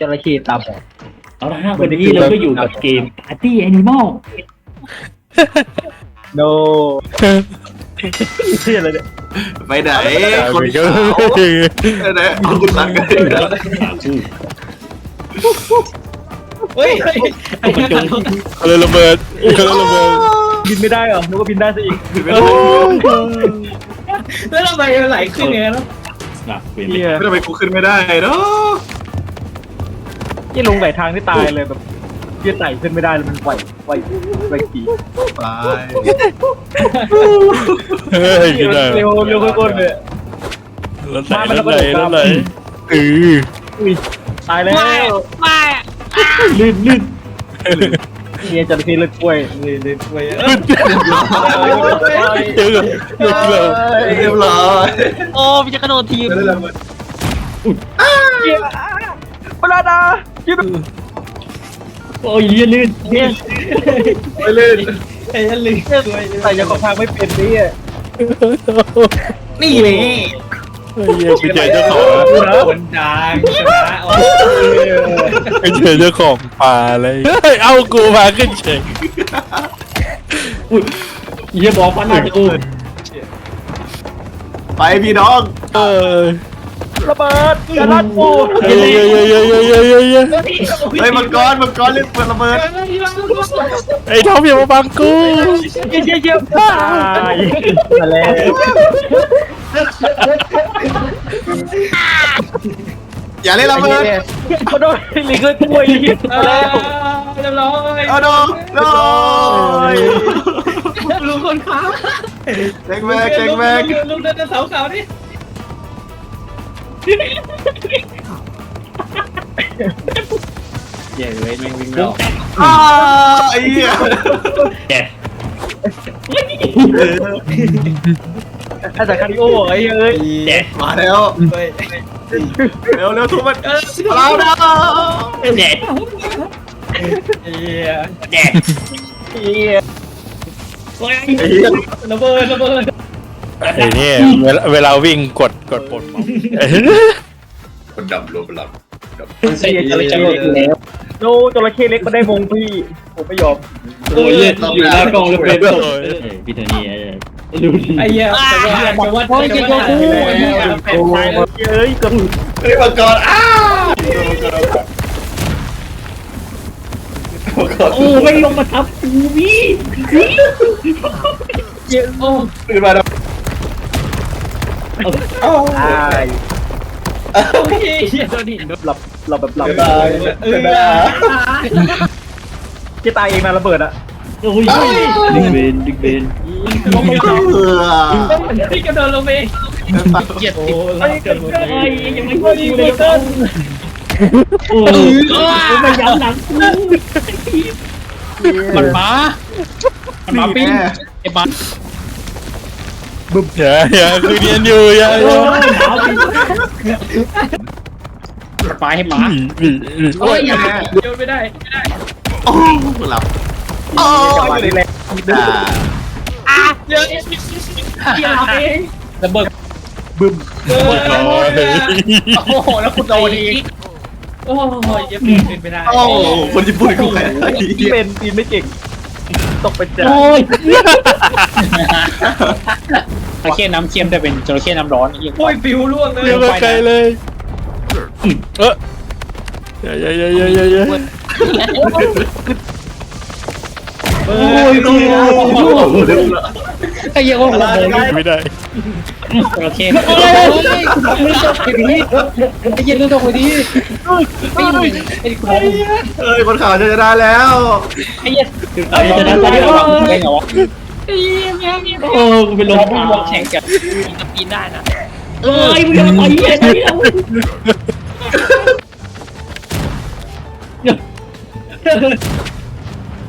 จระเข้ตาบอด เอาละฮะวันนี้เราก็อยู่กับเกม Party Animal โนเฮียอะไรเนี่ยไปไหนคนขาวไปไหนเอาคุณตังกันเฮ้ยเอามาจงอะไรระเบิดอะไรระเบิดบินไม่ได้เหรอนึกว่าบินได้ซะอีกแล้วทำไมมันไหลขึ้นอย่างนั้นนะเว้นเฮียไม่ทำไมกูขึ้นไม่ได้เนาะ ยี่ลงไหลทางที่ตายเลยแบบเฮียไต่ขึ้นไม่ได้เลยมันไหวไหวไหวขี่ไปเฮ้ยกินได้เร็วเร็วคนๆเลยรถไหลรถไหลรถไหลเอออุ้ยตายแล้วลื่นลื่นเฮียจระเข้เลือดกล้วยเลยเลยไปเจอกับเจอกับเรียบร้อยโอ้พี่จะกระโดดทีมเวลาดายิบ โอ้ยลื่นลื่นลื่นไปเล่นไอ้ยันลืมใส่ยังของทางไม่เป็นนี่อะนี่เลยเฮ้ยไปเจอเจ้าของคนดังชนะโอ้ไปเจอเจ้าของป่าเลยเฮ้ยเอากูมาขึ้นเฉยเยี่ยบอกฟันหน้าจะกูไปพี่น้อง เออ ระเบิดกระลัดปูเย้เย้เย้เย้เย้เย้เย้เย้เฮ้ยมังกรมังกรเล่นเปิดระเบิดไอ้ท็อปอย่ามาบังกูเยี่ยเยี่ยเยี่ยตายมาแล้วอย่าเล่นระเบิดเขาโดนลิงเลือดกล้วยยิบมาแล้วเรียบร้อยเอาดองดองลุงคนขาวแกงแม็กแกงแม็กลุงเดินเสาขาวนี่ เย้เลยยังวิ่งไม่ออกอ้าไอ้เหี้ยแกอาจารย์คาริโอไอ้เอ้ยแกมาแล้วไปเร็วเร็วทุกมันเออเราดาวแกเฮียแกเฮียโอ้ยไอ้เหี้ยระเบิดระเบิด ไอ้นี่เวลาเวลาวิ่งกดกดปลดเมาส์คนดำรวมหลับเฮียจระเข้เล็กแล้วโนจระเข้เล็กมันได้มงพี่ผมไม่ยอมโอ้ยอยู่หน้ากล้องแล้วเป็นศพพี่โทนี่ดูดิไอ้เหี้ยจะว่าจะว่าจะว่าเฮ้ยเกือบเฮ้ยมังกรอ้าโอ้ไม่ลงมาทับกูพี่โอ้ขึ้นมาแล้ว ตายโอเคเฮียโดนหินโดนหลับหลับแบบหลับตายเออที่ตายเองนะระเบิดอะโอ้ยดึงเบนดึงเบนลงไปเออที่กระโดดลงไปเกียดโอ้ลากเกินหมดเลไอ้ยยังไม่พูดเลยโอ้ยมันย้ำหลังกูมันมามันมาปิ้งไอ้บ้าอย่าอย่าคือเนียนอยู่อย่าอย่าปลาให้หมาโอ้ยอย่าโยนไม่ได้ไม่ได้โอ้หลับโอ้จังหวะนี้แหละด่าเยอะเกี่ยวเองระเบิดเออโอ้โหแล้วคุณโดนอีกโอ้ยยังเป็นไปได้โอ้คนญี่ปุ่นกูแพ้ไอ้ที่เหี้ยเป็นปีนไม่เก่งตกไปจ้ะโอ้ย จระเข้น้ำเค็มแต่เป็นจระเข้น้ำร้อนอีกโอ้ยปิวล่วงเลยเดี๋ยวมาไกลเลยเอออย่าอย่าอย่าอย่าอย่าอย่าโอ้โอ้ยยโอ้ยไอ้เหี้ยโอ้โหไม่ได้จระเข้โอ้ยคุณไม่ตกไปดิไอ้เหี้ยไม่ตกไปดิปิ้งไอ้คุณเอ้ยคนข่าวจะชนะแล้วไอ้เหี้ยไอ้จะนั้นตอนนี้ไโอ้อ้ย เหรอโอ้กูเป็นลมต้องบอกแข่งกับปีนได้นะเอ้ยมึงจะมาต่อยเหี้ย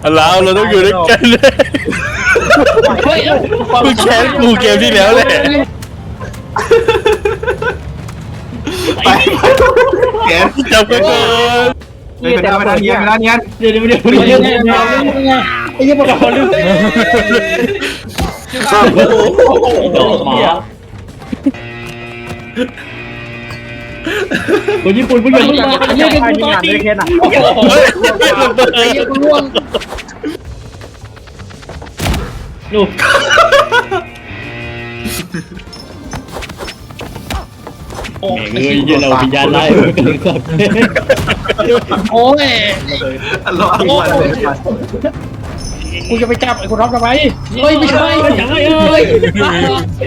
อะไรเราเราต้องอยู่ด้วยกันเลยเฮ้ยมึงแค้นกูเกมที่แล้วแหละไปแกจับกันก่อนไม่เป็นไรไม่ได้เนียนไม่ได้เนียนเดี๋ยวเดี๋ยวเดี๋ยวเดี๋ยวเดี๋ยวเดี๋ยว ไอ้ยี่ปะเขาลืมข้ามโอ้ดอกหมาคนญี่ปุ่นเพิ่งเรียนรู้ว่าอันนี้เป็นตัวจริงโอ้โหไอ้ยี่ปุ่นร่วงดูโอ้ยเราพิญาไล่โอ้ยอันรออันวัเลย กูจะไปจับไอ้คนท็อปทำไมเฮ้ยไม่ใช่ยังไงเอ้เฮ้ยยไอ้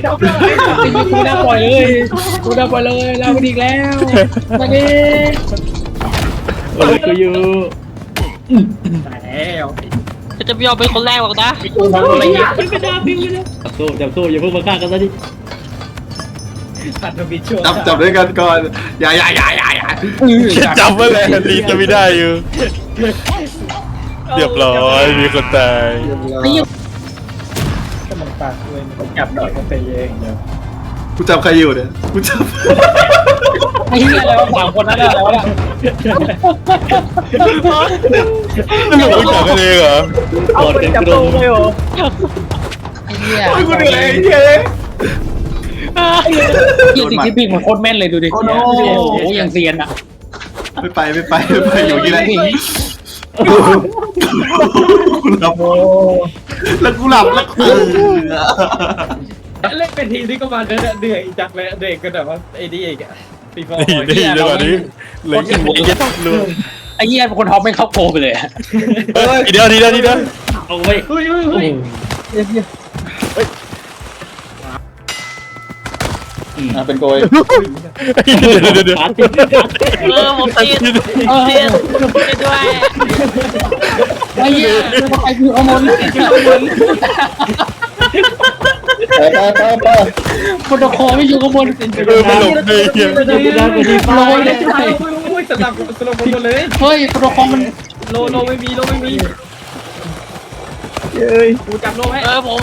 กูน่าปล่อยเลยกูน่าปล่อยเลยแล้วมันอีกแล้วมาดิโอ้ยกูอยู่ตายแล้วจะไม่ยอมเป็นคนแรกหรอกนะกูทำอะไรเงี้ยจับสู้จับสู้อย่าเพิ่งมาฆ่ากันซะดิตัดทวิตช่วงจับจับด้วยกันก่อน อย่าอย่าอย่าอย่าอย่าจำไว้เลยรีจะไม่ได้อยู่ เรียบร้อยมีคนตายไอ้เหี้ยก็มันปากด้วยมันจับหน่อยมันเป็นเองเดี๋ยวกูจับใครอยู่เนี่ยกูจับไอ้เหี้ยอะไรวะสามคนนั้นอะไรวะล่ะนี่มึงรู้จักกันเองเหรอเอาไปจับตัวเลยเหรอไอ้เหี้ยโอ้ยกูเหนื่อยไอ้เหี้ยเหี้ยจริงๆพี่มันโคตรแม่นเลยดูดิโอ้โหยังเซียนอะไม่ไปไม่ไปไม่ไปอยู่ที่ไหน กูหลับแล้วกูหลับแล้วกูเล่นเป็นทีมที่ก็มาเดือดเดือยจากเลยเด็กกันแบบว่าไอ้นี่เองอะปีฟอร์นี่นี่จังหวะนี้เลยไอ้เหี้ยรวมไอ้เหี้ยคนท็อปไม่เข้าโกไปเลยทีเดียวทีเดียวทีเดียว เอาไว้เฮ้ยเฮ้ยเฮ้ย เป็นโกยเดี๋ยวเดี๋ยวเดี๋ยวปาร์ตี้เออผมติดติดติดด้วยไอ้เหี้ยไอ้คือขโมยไปไปไปไปคนตะคอไม่อยู่ขโมยเออมันหลบเลยเหี้ยไม่ต้องกูได้กูดีโลไปเลยโอ้ยโอ้ยสลับสลับหมดเลยเฮ้ยคนตะคอมันโลโลไม่มีโลไม่มีเอ้ยกูจับโลให้เออผม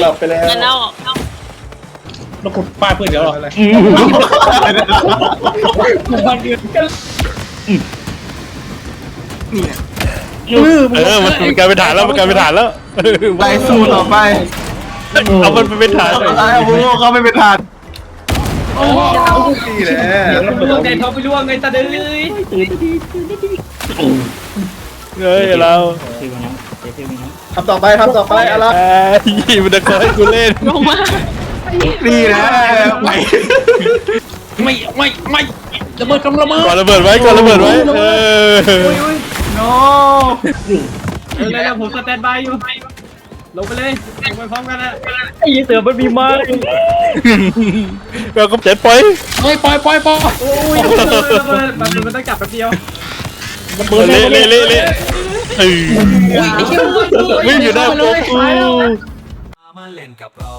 หลับไปแล้วงั้น แล้วแล้วคุณป้าเพื่อนเดี๋ยวหรออะไรมันเดือดกันเออมันมันกลายเป็นฐานแล้วมันกลายเป็นฐานแล้วไปสู้ต่อไปเอามันไปเป็นฐานไอ้พวกเขาไม่เป็นทานโอ้โหนี่แหละล่วงไงท็อปไปล่วงไงตาเดือยเฮ้ยเราเท่มาน้องเท่มาน้องทำต่อไปทำต่อไปอะไรไอ้ยี่มันจะคอยกูเล่นลงมา นี่แหละไปไม่ไม่ไม่ระเบิดกำระเบิดก่อนระเบิดไว้ก่อนระเบิดไว้เออโนเออแล้วผมสแตนบายอยู่ลงไปเลยลงไปพร้อมกันนะไอ้เหี้ยเสือมันมีไม้เราก็เจ็ดปล่อยเฮ้ยปล่อยปล่อยปล่อยโอ้ยระเบิดระเบิดมันมันต้องจับแป๊บเดียวเละเละเละเละเออไอ้เหี้ยวิ่งอยู่หน้าโป๊ะกูมาเล่นกับเรา